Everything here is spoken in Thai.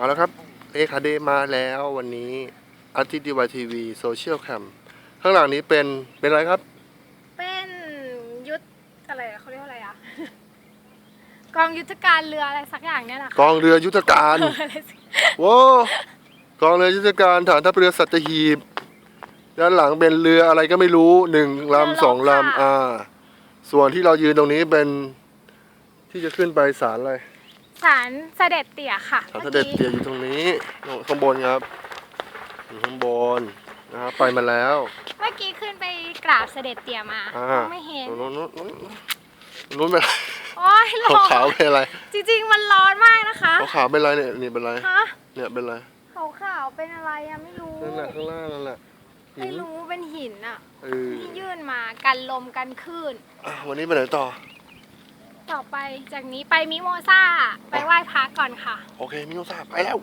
เอาละครับเอคาเดมาแล้ววันนี้อาทิตย์ดีวทีวีโซเชียลแคมข้างหลังนี้เป็นเป็นอะไรครับ เป็นยุทธอะไรอะเขาเรียกว่าอะไรอะกองยุทธการเรืออะไรสักอย่างเนี่ยแหละค่ะกองเรือยุทธการอะไรสักโว้กองเรือยุทธการฐานทัพเรือสัตหีบด้านหลังเป็นเรืออะไรก็ไม่รู้หนึ่งลำสองลำอ่า ส่วนที่เรายืนตรงนี้เป็นที่จะขึ้นไปศาลอะไร ศาลเสด็จเตี่ยค่ะศาลเสด็จเตียอยู่ตรงนี้ข้างบนครับอยู่ข้างบนนะครับไปมาแล้ว เมื่อกี้ขึ้นไปกราบเสด็จเตี่ยมาอ่าไม่เห็น นู้นนู้นนู้นนู้นเป็นโอ้ยร้อขาวๆนเป็นอะไรจริงๆ มันร้อนมากนะคะขาวๆเป็นอะไรเนี่ยนี่เป็นอะไรฮะเนี่ยเป็นอะไรขาวขาวๆเป็นอะไรอะไม่รู้ นั่นแหละข้างล่างนั่นแหละหิไม่นรู้เป็นหินอะเออที่ยื่นมากันลมกันคลื่นอะวันนี้ไปไหนต่อ ต่อไปจากนี้ไปมิโมซาไปไหว้พระก่อนค่ะ โอเคมิโนซาไปแล้ว